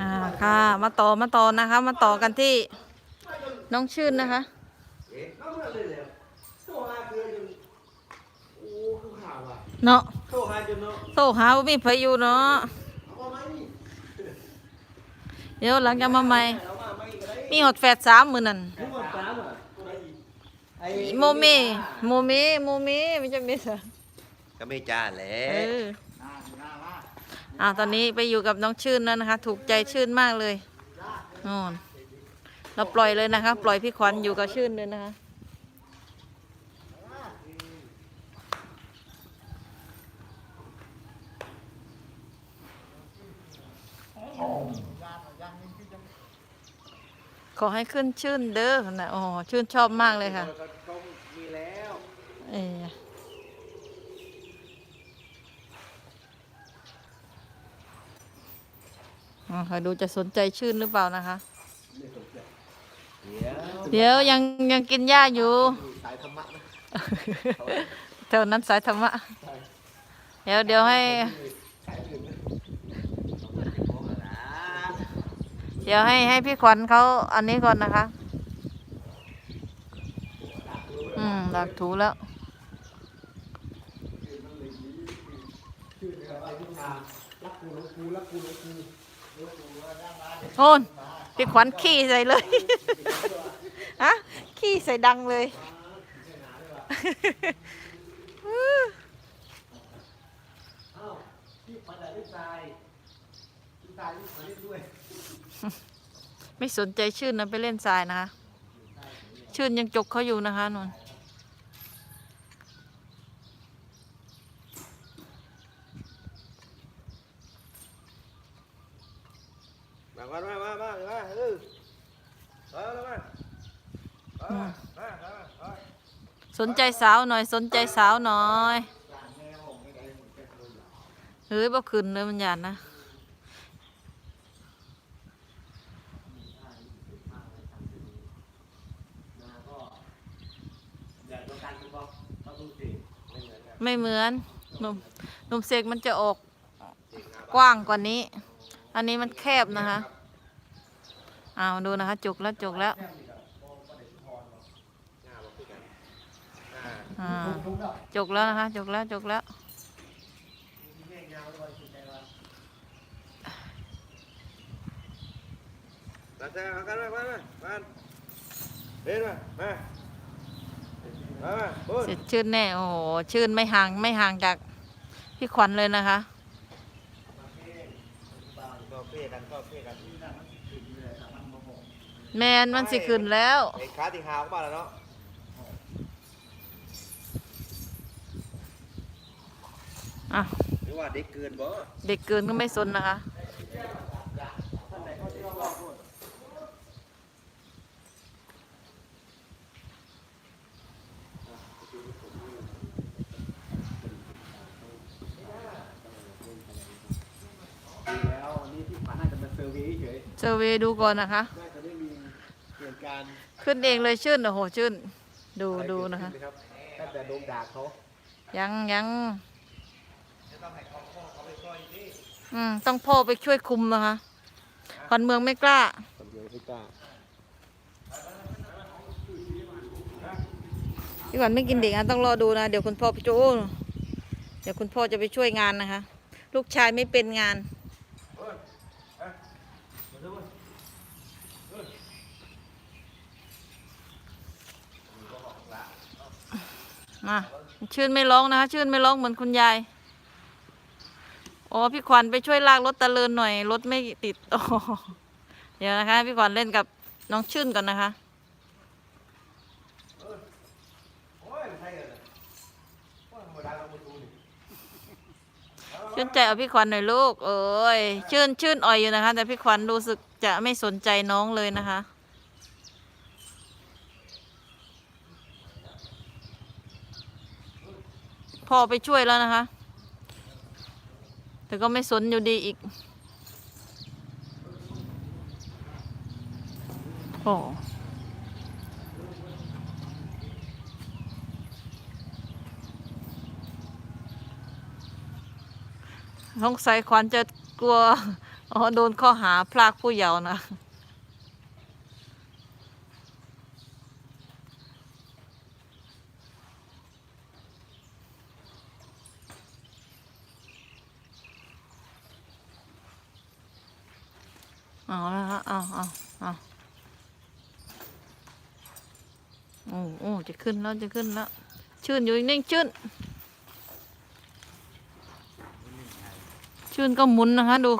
อ่าค่ะมาต่อมาต่อนะคะ มาต่อกันที่น้องชื่นนะคะเอาเมื่อเลยเลยโซ่หาเกลือจนโอ้คือข่าวอะเนาะโซ่หาจนเนาะโทรหาว่ามีไผอยู่เนาะเอามาไหมนี่เดี๋ยวหลังจะมาใหม่เอามาไหมก็ได้มีหดแฟดสามมือนั่นทุกคนสามอะตัวไหนอีกไอ้โมเมโมเมโมเมไม่ใช่เมสอะก็ไม่จ้าแหละเอ่าตอนนี้ไปอยู่กับน้องชื่นแล้วนะคะ ถูกใจชื่นมากเลยนอนเราปล่อยเลยนะคะ ปล่อยพี่ขวัญอยู่กับชื่นเลยนะคะ ขอให้ขึ้นชื่นเด้อนะอ๋อชื่นชอบมากเลยค่ะ ต้องมีแล้ว เออ อ่าคอยดูจะสนใจชื่นหรือเปล่านะคะ เดี๋ยวเดี๋ยวยังยังกินหญ้าอยู่ สายธรรมะนะแถวนั้นสายธรรมะ เดี๋ยวเดี๋ยวให้เดี๋ยวให้ให้พี่ขวัญเขาอันนี้ก่อนนะคะ อืมหลักถูแล้ว รักกูรักกูรักกูรักกู โอนพี่ขวัญขี้ใส่เลยฮะขี้ใส่ดังเลยไม่สนใจชื่นนะไปเล่นทรายนะคะ ชื่นยังจกเขาอยู่นะคะนนม มามามามามาเออมามามามามามามาสนใจสาวหน่อย สนใจสาวหน่อยเฮ้ยบ่ขึ้นเลยมันหยาดนะไม่เหมือนนไม่เหมือนหนุ่มหนุ่มเสกมันจะออกกว้างกว่านี้ อันนี้มันแคบนะคะ เอาดูนะคะจุกแล้วจุกแล้วอ่าจุกแล้วนะคะจุกแล้วจุกแล้วมาแซงเอากันมามามามาเดินมามามามาพูดเสร็จชื่นแน่โอ้โหชื่นไม่ห่างไม่ห่างจากพี่ขวัญเลยนะคะก็เพ่กันก็เพ่กัน แมนมันสิขึ้นแล้วไอ้ขาติงหาวมาแล้วเนาะอะ หรือว่าเด็กเกินบ่ เด็กเกินก็ไม่สนนะคะ ดีแล้ววันนี้ที่ผ่านน่าจะเป็นเซอร์วีเฉย เซ อร์เวย์ดูก่อนนะคะ น่าจะไม่มีเหตุการณ์ขึ้นเองเลยชื่นโอ้โหชื่น ดูดูนะคะตั้งแต่โดนด่าเขายังยังอืมต้องพ่อไปช่วยคุมนะคะขวัญเมืองไม่กล้า ตำรวจไม่กล้าพี่ขวัญไม่กินเด็กนะต้องรอดูนะเดี๋ยวคุณพ่อไปโจ้เดี๋ยวคุณพ่อจะไปช่วยงานนะคะ ลูกชายไม่เป็นงาน มาชื่นไม่ร้องนะคะชื่นไม่ร้องเหมือนคุณยายอ๋อพี่ขวัญไปช่วยลากรถตะเลินหน่อยรถไม่ติดอ๋อเดี๋ยวนะคะ พี่ขวัญเล่นกับน้องชื่นก่อนนะคะชื่นใจเอาพี่ขวัญหน่อยลูกเอ้ยชื่นชื่นอ่อยอยู่นะคะ แต่พี่ขวัญรู้สึกจะไม่สนใจน้องเลยนะคะ พ่อไปช่วยแล้วนะคะ แต่ก็ไม่สนอยู่ดีอีกโอ้สงสัยขวัญจะกลัวอ๋อโดนข้อหาพรากผู้เยาว์นะ เอาและฮะเอาเอาเอาโอ้โอ้จะขึ้นแล้วจะขึ้นแล้ว ชื่นอยู่นิ่งชื่น ชื่นก็หมุนนะคะดู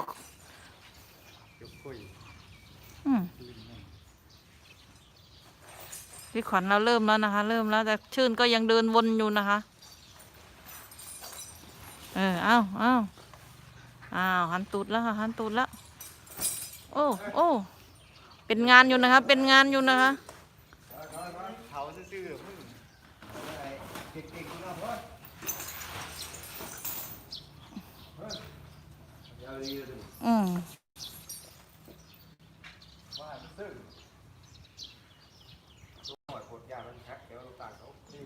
พี่ขวัญเราเริ่มแล้วนะคะ เริ่มแล้วแต่ชื่นก็ยังเดินวนอยู่นะคะ เออ เอาเอาอ้าวหันตูดแล้วค่ะหันตูดแล้ว โอ้โอ้เป็นงานอยู่นะคะ เป็นงานอยู่นะคะเขาซื่อๆมึงอะไรเก่งๆกูนะพ่อเฮ้ยเอาดีเลยอืมว่าซื่อตัวหอยโคตรยากมันแพ็คเดี๋ยวเราต่างเขานี่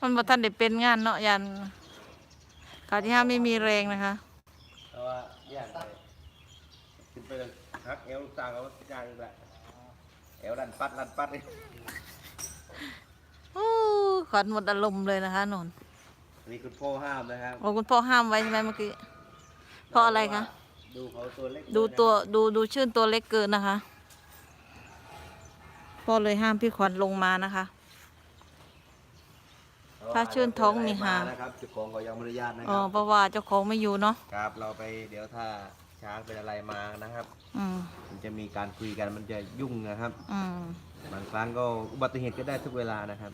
มันบ่ทันได้เป็นงานเนาะยันข่าวที่ห้าไม่มีแรงนะคะ แต่ว่าย่างไป ขึ้นไปเลยฮักเอวลูกต่างเขาย่างอีกแหละเอวดันปัดดันปัดเลยโอ้ขวัญหมดอารมณ์เลยนะคะนนท์อันนี่คุณพ่อห้ามนะครับโอ้คุณพ่อห้ามไว้ใช่ไหมเมื่อกี้ เพราะอะไรคะ ดูเขาตัวเล็กดูตัวดูดูชื่นตัวเล็กเกินนะคะ พ่อเลยห้ามพี่ขวัญลงมานะคะ ถ้าชื่นท้องมีหาง นะครับจุดของเขายังไม่อนุญาตนะคอ๋อรับเพราะว่าเจ้าของไม่อยู่เนาะ ครับเราไปเดี๋ยวถ้า ช้างเป็นอะไรมานะครับ อืมมันจะมีการคุยกันมันจะยุ่งนะครับ อืมบางครั้งก็อุบัติเหตุก็ได้ทุกเวลานะครับ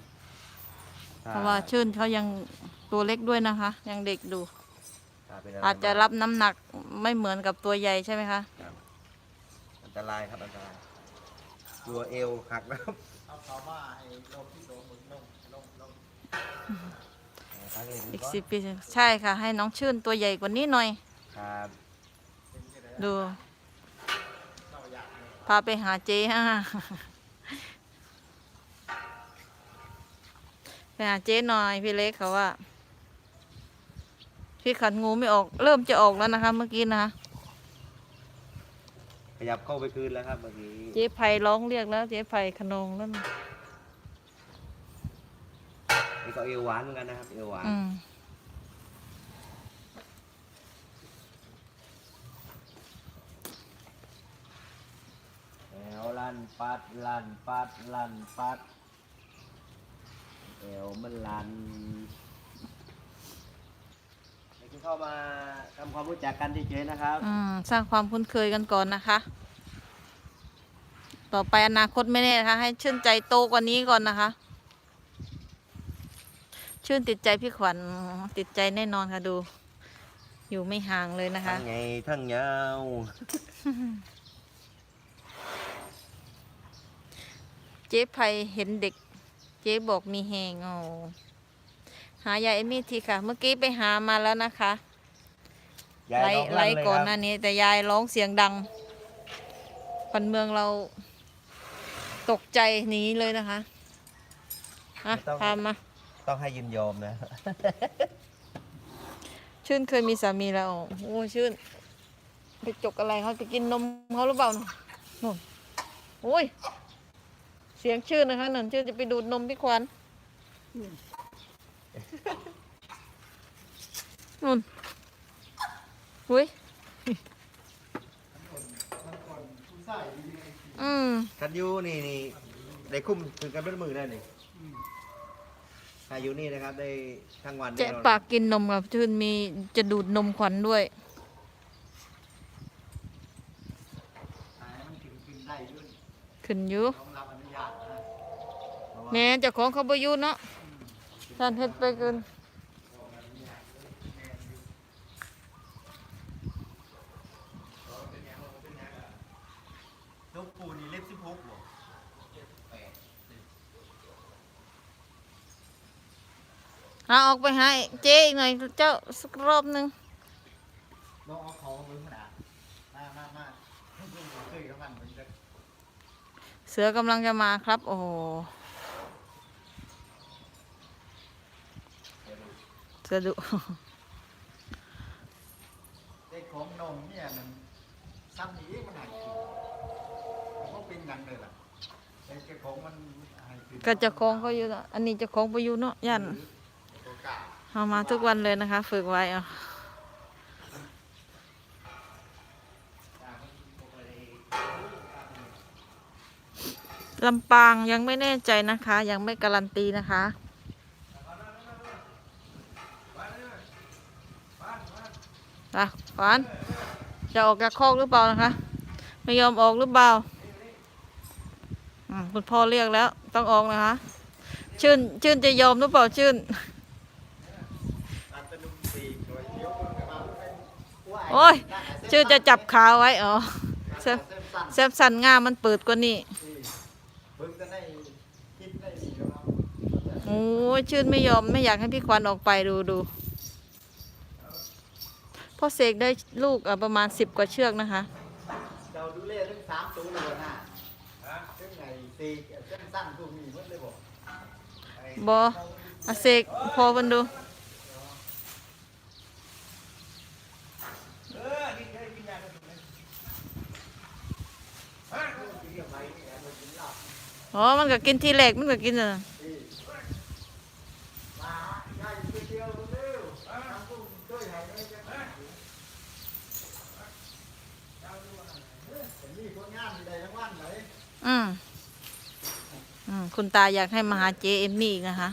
ถ้เพราะว่าชื่นเขายังตัวเล็กด้วยนะคะ ยังเด็กดู ถ้าเป็นไรอาจจะรับน้ำหนักไม่เหมือนกับตัวใหญ่ใช่ไหมคะ ครับอันตรายครับอันตรายตัวเอวหักนะครับเอาเขามาให้ลงที่ลงลงลงอีกสิบปีใช่ค่ะ ให้น้องชื่นตัวใหญ่กว่านี้หน่อย ครับ ดู พาไปหาเจ๊ฮะไปหาเจ๊หน่อยพี่เล็กเขาว่า พี่ขันงูไม่ออก เริ่มจะออกแล้วนะคะ เมื่อกี้นะคะขยับเข้าไปคืนแล้วครับเมื่อกี้เจ๊ไผ่ร้องเรียกแล้วเจ๊ไผ่ขนงแล้วนะนี่ก็เอวหวานเหมือนกันนะครับเอวหวาน อืม วลั่นปัดลั่นปัดลั่นปัดเอวมันลั่นเดี๋ยวเข้ามาทำความรู้จักกันเฉยๆนะครับ อืมสร้างความคุ้นเคยกันก่อนนะคะ ต่อไปอนาคตไม่แน่นะคะ ให้ชื่นใจโตกว่านี้ก่อนนะคะ ชื่นติดใจพี่ขวัญติดใจแน่นอนค่ะดู อยู่ไม่ห่างเลยนะคะ ทั้งไงทั้งยาว เจ๊ไพเห็นเด็ก เจ๊บอกมีแหงอ๋อหายายเอมี่ทีค่ะ เมื่อกี้ไปหามาแล้วนะคะยายไล่ร้องไล่ลั่เลยก่อนหคน้ารับนี้ แต่ยายร้องเสียงดังพันเมืองเราตกใจหนีเลยนะคะอะพามา ต้องให้ยินยอมนะ ชื่นเคยมีสามีแล้ว โอ้ชื่น ไปจกอะไรเขาไปกินนมเขาหรือเปล่านู่นนู่นโอ้ย เสียงชื่นนะคะนั่นชื่นจะไปดูดนมพี่ควันนู่นอุ้ยอืมกันอยูนี่นี่ได้คุ้มถึงกันเป็นมือได้นี่ถ้าอยู่นี่นะครับได้ทั้งวันเจ๊แน่นอนปากกินนมกับชื่นมีจะดูดนมขวัญด้วยขึ้นอยู่ แม่เจ้าของเขาบอยู่เนาะท่านเฮ็ดไปเกินลูกปูนี่เล็บสิบหกบ่หาออกไปให้เจ๊อีกหน่อยเจ้าสักรอบหนึงลองเอาของมือขนาดมามามาคุยกับมันมันจะเสือกำลังจะมาครับ โอ้โหเสือดุได้ของนมเนี่ยมันซ้ำนี้มันหายกินมันเป็นหยังเลยล่ะแต่เจ้าของมันหายกินก็เจะคองเขาอยู่เนาะอันนี้เจะคองไปอยู่เนาะยันตัวกาเอามาทุกวันเลยนะคะ ฝึกไว้เอาลำปางยังไม่แน่ใจนะคะ ยังไม่การันตีนะคะ อะขวานจะออกจากคอกหรือเปล่านะคะ ไม่ยอมออกหรือเปล่าคุณพ่อเรียกแล้ว ต้องออกนะคะ ชื่นชื่นจะยอมหรือเปล่าชื่นโอ้ยชื่อจะจับขาไว้อ๋อแซมสันง่ามมันเปิดกว่านี้โอ้ยชื่นไม่ยอมไม่อยากให้พี่ควันออกไปดูดู พ่อเสกได้ลูกอะประมาณสิบกว่าเชือกนะคะ เราดูเลขทั้งสามตัวเลยนะทั้งไงสี่เส้นสั้นพวกนี้หมดเลยบอกบออาเสกพอมันดูอ๋อมันก็กินทีแรกมันก็กินอะ มาง่ายเดียวเร็วทำพวกช่วยให้ได้จังแต่นี่คนงานที่ใดทั้งวันไหน อืมอืม คุณตาอยากให้มาหาเจเอมมี่อีกนะคะ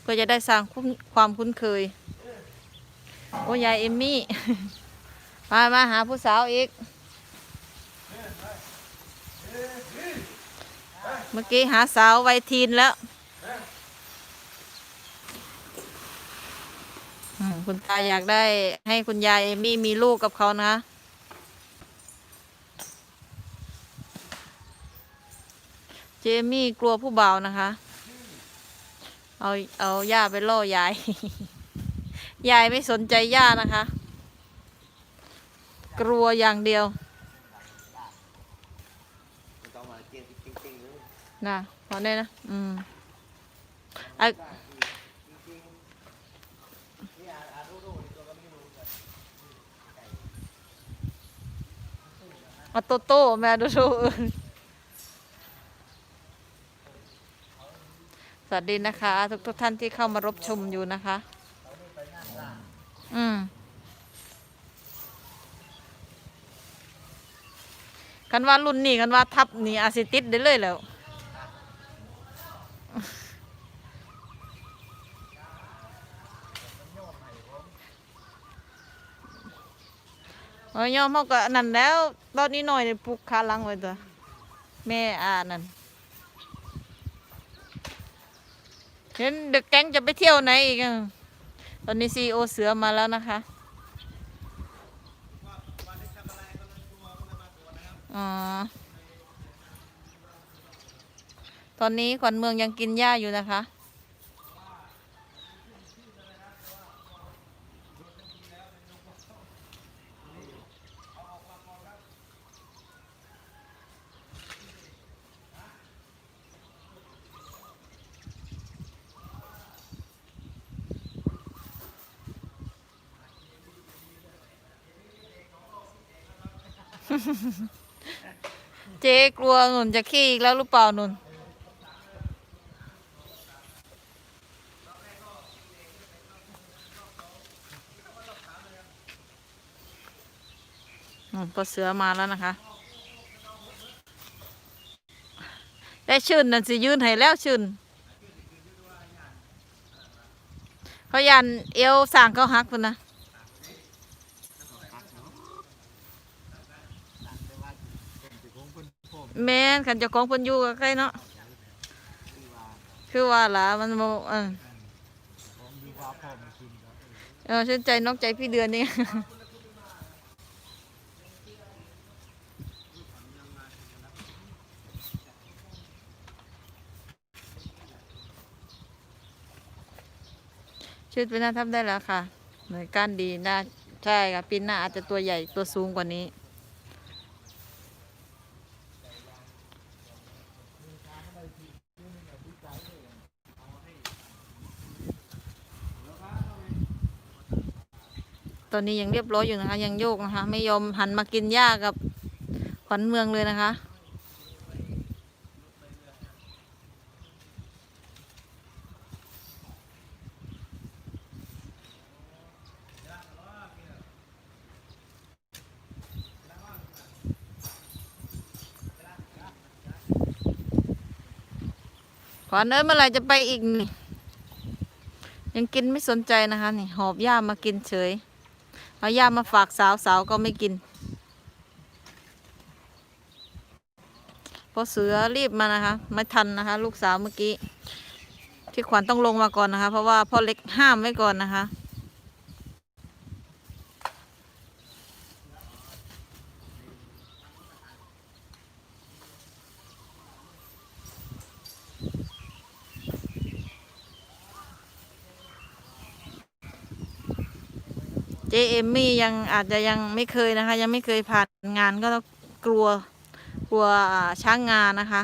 เพื่อจะได้สร้างคความคุ้นเคย โอ้ยายเอมมี่ มามาหาผู้สาวอีก เมื่อกี้หาสาววัยทีนแล้ว คุณตาอยากได้ให้คุณยายเอมมี่มีลูกกับเขานะ เจมี่กลัวผู้เบานะคะ เอาเอาย่าไปล่อยาย ยายไม่สนใจย่านะคะ กลัวอย่างเดียวต้องมาเนะพอได้นะ อืมอะเอาโตโต้แม่ดูดู วัสดีนะคะ ทุกทุกท่านที่เข้ามารับชมอยู่นะคะ อืมกันว่ารุ่นนี้กันว่าทับนี่อาจสิติดได้เลยแล้วเอ้ยยอมเขาก็อันนั่นแล้ว ตอนนี้หน่อยปลุกขาลังไว้ตัวแม่อานั่น เห็นเด็กแก๊งจะไปเที่ยวไหนอีกอะตอนนี้ซีโอเสือมาแล้วนะคะอ๋อตอนนี้ขวัญเมืองยังกินหญ้าอยู่นะคะ เจ๊กลัวหนุนจะขี้อีกแล้วหรือเปล่าหนุนอืมพอเสือมาแล้วนะคะ ได้ชื่นนั่นสิยืนให้แล้วชื่นเขายันเอวสั่งเขาหักพุ่นนะ แม่นขันเจ้าของเพิ่นอยู่กับใครเนาะคือว่าล่ะมันโมเออเออชื่นใจนอกใจพี่เดือนนี่ชุดเป็นหน้าทับได้แล้วค่ะ หน่วยก้านดีน่าใช่ค่ะปีหน้าอาจจะตัวใหญ่ตัวสูงกว่านี้ ตอนนี้ยังเรียบร้อยอยู่นะคะ ยังโยกนะคะ ไม่ยอมหันมากินหญ้ากับขวัญเมืองเลยนะคะ ขวัญเอ้ยเมื่อไหร่จะไปอีกนี่ยังกินไม่สนใจนะคะ นี่หอบหญ้ามากินเฉย เอาหญ้ามาฝากสาวสาวก็ไม่กินพอเสือรีบมานะคะ ไม่ทันนะคะ ลูกสาวเมื่อกี้ ที่ขวัญต้องลงมาก่อนนะคะ เพราะว่าพ่อเล็กห้ามไว้ก่อนนะคะ เจเอมมี่ยังอาจจะยังไม่เคยนะคะ ยังไม่เคยผ่านงานก็ต้องกลัวกลัวอ่าช้างงานนะคะ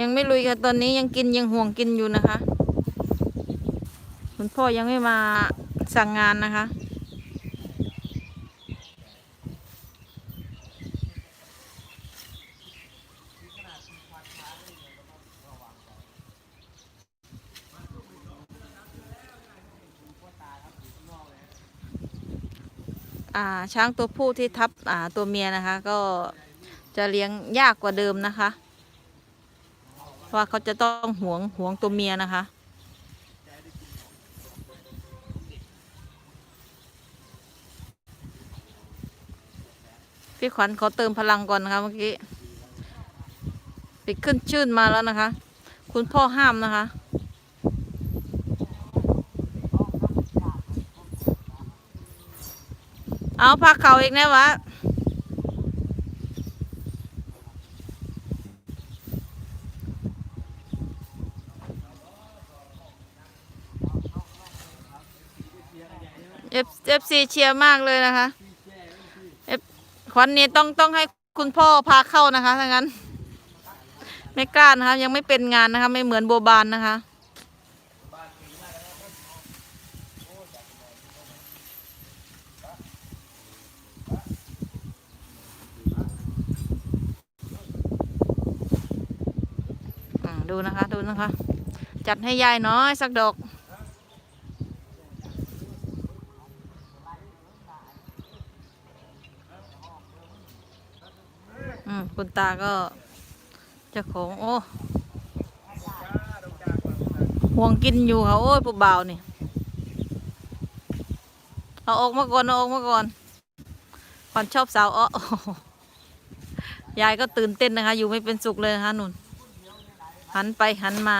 ยังไม่ลุยค่ะตอนนี้ยังกินยังห่วงกินอยู่นะคะ คุณพ่อยังไม่มาสั่งงานนะคะอ่าช้างตัวผู้ที่ทับอ่าตัวเมียนะคะ ก็จะเลี้ยงยากกว่าเดิมนะคะเพราะว่าเขาจะต้องหวงหวงตัวเมียนะคะ พี่ขวัญขอเติมพลังก่อนนะคะเมื่อกี้ไปขึ้นชื่นมาแล้วนะคะ คุณพ่อห้ามนะคะ เอาพักเขาอีกนะวะเอฟเอฟซีเชียร์มากเลยนะคะ ขวัญนี้ต้องต้องให้คุณพ่อพาเข้านะคะถ้างั้น ไม่กล้านะคะ ยังไม่เป็นงานนะคะ ไม่เหมือนโบบานนะคะดูนะคะ ดูนะคะ จัดให้ยายน้อยสักดอก อืมคุณตาก็เจ้าของโอ้ห่วงกินอยู่ค่ะโอ้ยผู้บ่าวนี่ เอาออกมาก่อนเอาออกมาก่อนก่อนชอบสาวอ้ออยายก็ตื่นเต้นนะคะ อยู่ไม่เป็นสุขเลยนะคะนุ่น หันไปหันมา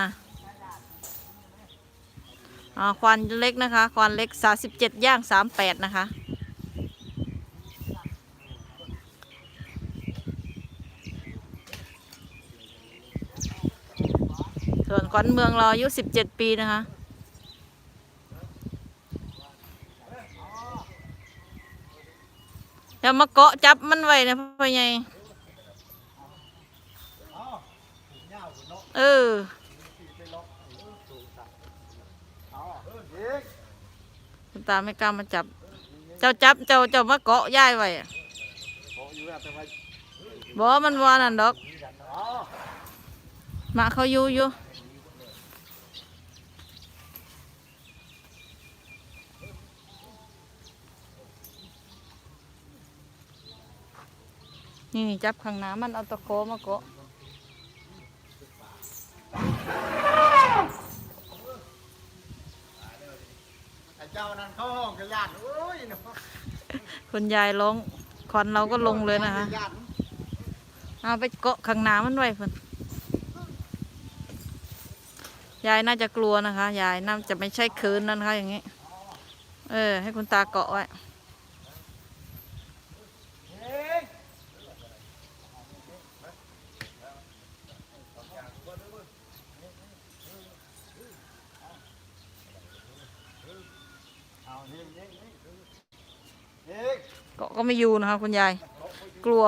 อ่าควานเล็กนะคะ ควานเล็กสาสิบเจ็ดย่างสามแปดนะคะ ส่วน ขวัญเมืองเราอายุสิบเจ็ดปีนะคะเดี๋ยวมาเกาะจับมันไว้นะพ่อใหญ่เงาเนาะเออไปล็ออตาไม่กล้ามาจับ เจ้าจับเจ้าเจ้ามาเกาะย่ายไว้อะขออยู่แล้วแต่ว่าบอกว่ามันวานั่นดอกมาเขาอยู่อยู่ นี่จับข้างหน้ามันเอาตะโคมาเกาะไอ้เจ้านั้นเข้าห้องกับญาติโอ้ยเนาะคุณยายร้องคอนเราก็ลงเลยนะคะญาติเอาไปเกาะข้างหน้ามันไว้เพิ่นยายน่าจะกลัวนะคะ ยายน่าจะไม่ใช่คืนนะคะอย่างนี้ เออ ให้คุณตาเกาะไว้ เด็ก ก็ไม่อยู่นะคะคุณยาย กลัว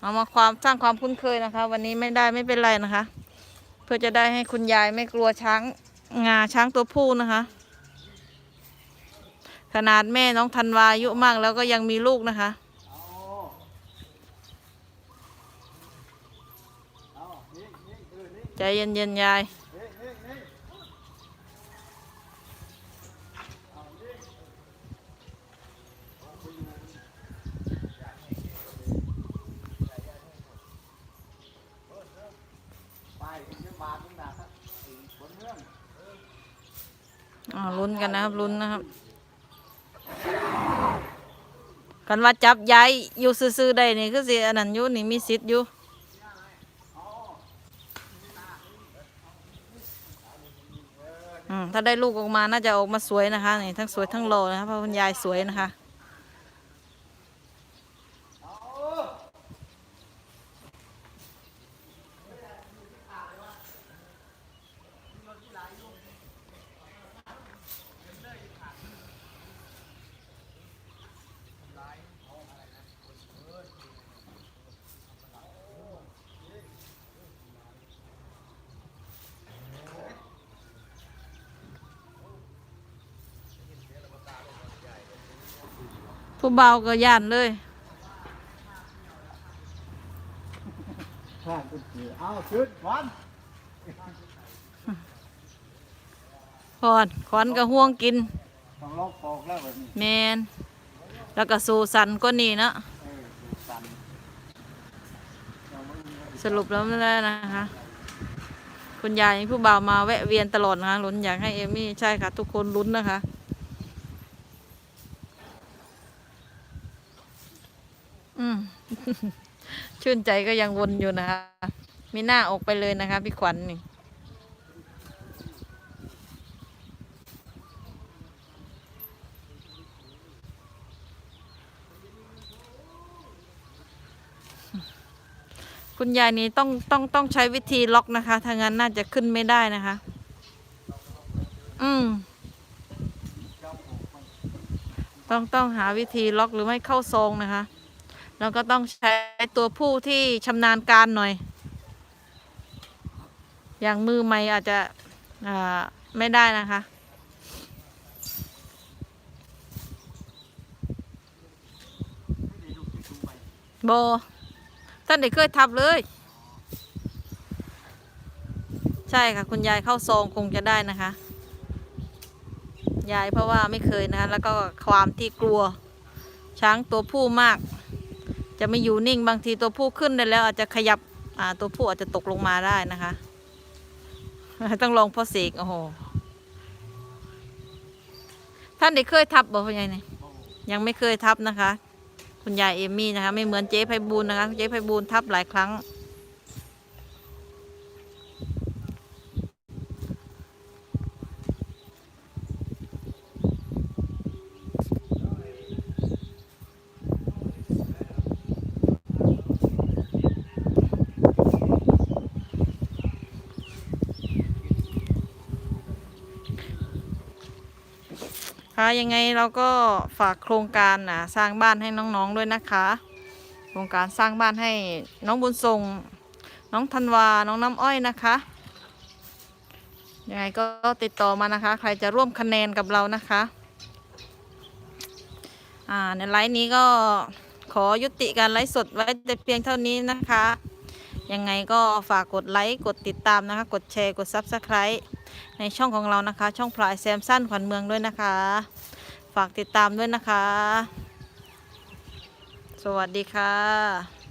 เอามาความสร้างความคุ้นเคยนะคะ วันนี้ไม่ได้ไม่เป็นไรนะคะ เพื่อจะได้ให้คุณยายไม่กลัวช้างงาช้างตัวผู้นะคะ ขนาดแม่น้องธันวายุมากแล้วก็ยังมีลูกนะคะ เอานี่นี่เออนี่ ใจเย็นๆยายนี่นี่นี่ไปกันเยอะบาทนึงนะครับบนเรื่องอ๋อลุ้นกันนะครับลุ้นนะครับ กันว่าจับยายอยู่ซื่อๆได้นี่คือสิอันนั้นอยู่นี่มีสิทธิ์อยู่อืมถ้า ได้ลูกออกมาน่าจะออกมาสวยนะคะนี่ทั้งสวยทั้งโลนะคะเพราะคุณยายสวยนะคะ ผู้เบาก็ย่านเลยข้างคุณขี่เอาขึ้นวันคอนคอนก็ห่วงกินต้องลอกปอกแล้วแบบนี้แมนแล้วก็สูสันก็นี่เนาะเออดูสันเราไม่มีสรุปแล้วไม่ได้นะคะ คุณยายผู้บ่าวมาแวะเวียนตลอดนะคะลุ้นอยากให้เอมี่ใช่ค่ะ ทุกคนลุ้นนะคะ อืม ชื่นใจก็ยังวนอยู่นะคะมีหน้าออกไปเลยนะคะ พี่ขวัญนี่คุณยายนี้ต้องต้องต้องใช้วิธีล็อกนะคะถ้างั้นน่าจะขึ้นไม่ได้นะคะ อืม ต้องต้องหาวิธีล็อกหรือไม่เข้าทรงนะคะ แล้วก็ต้องใช้ตัวผู้ที่ชำนาญการหน่อย อย่างมือใหม่อาจจะไม่ได้นะคะ โบท่านเด็กเคยทับเลย ใช่ค่ะ คุณยายเข้าซองคงจะได้นะคะ ยายเพราะว่าไม่เคยนะคะ แล้วก็ความที่กลัว ช้างตัวผู้มาก จะไม่อยู่นิ่งบางทีตัวผู้ขึ้นได้แล้ว อาจจะขยับตัวผู้อาจจะตกลงมาได้นะคะ ต้องลองพ่อเสกโอ้โหท่านได้เคยทับบ่ะคุณยายเนี่ยยังไม่เคยทับนะคะ คุณยายเอมี่นะคะ ไม่เหมือนเจ๊ไพบูลนะคะเจ๊ไพบูลทับหลายครั้ง ยังไงเราก็ฝากโครงการนะสร้างบ้านให้น้องๆด้วยนะคะ โครงการสร้างบ้านให้น้องบุญทรงน้องธันวา น้องน้ำอ้อยนะคะ ยังไงก็ติดต่อมานะคะ ใครจะร่วมคะแนนกับเรานะคะ อ่าในไลฟ์นี้ก็ขอยุติการไลฟ์สดไว้แต่เพียงเท่านี้นะคะ ยังไงก็ฝากกดไลค์กดติดตามนะคะ กดแชร์กด Subscribe ในช่องของเรานะคะ ช่องพลายแซมสั้นขวัญเมืองด้วยนะคะ ฝากติดตามด้วยนะคะ สวัสดีค่ะ